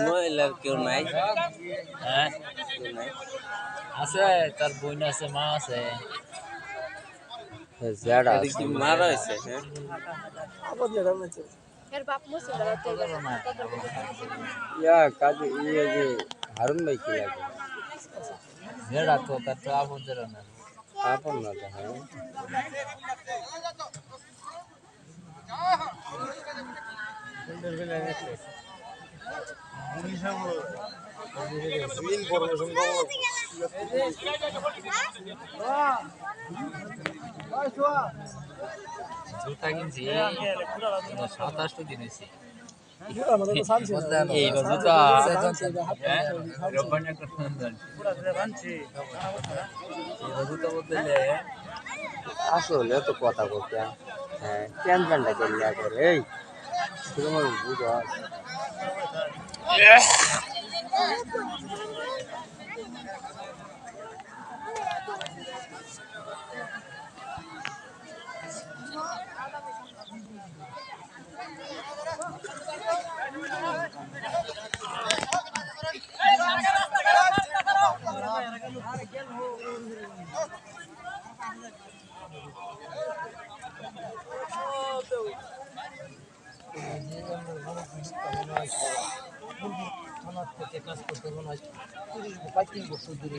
মহিলার কেউ নাই হ্যাঁ কেউ নাই আছে তার বোন আছে মা আছে এটা কি মারা হয়েছে হ্যাঁ এর বাপ মুসলমান তেল ইয়া কাজে ইয়ে যে হারুন ভাই কি লাগে যেটা তো তার তো আপন ছিল না আপন না জুতা কিনছি। সাতাশটা কিনেছি। আসলে তো কথা বলতে হ্যাঁ। প্যান্টটা করলে করে? এই 그런 걸 모두 아. 예. থানার থেকে কাজ করতে মনে হয় পঁয়ত্রিশ বছর দূরে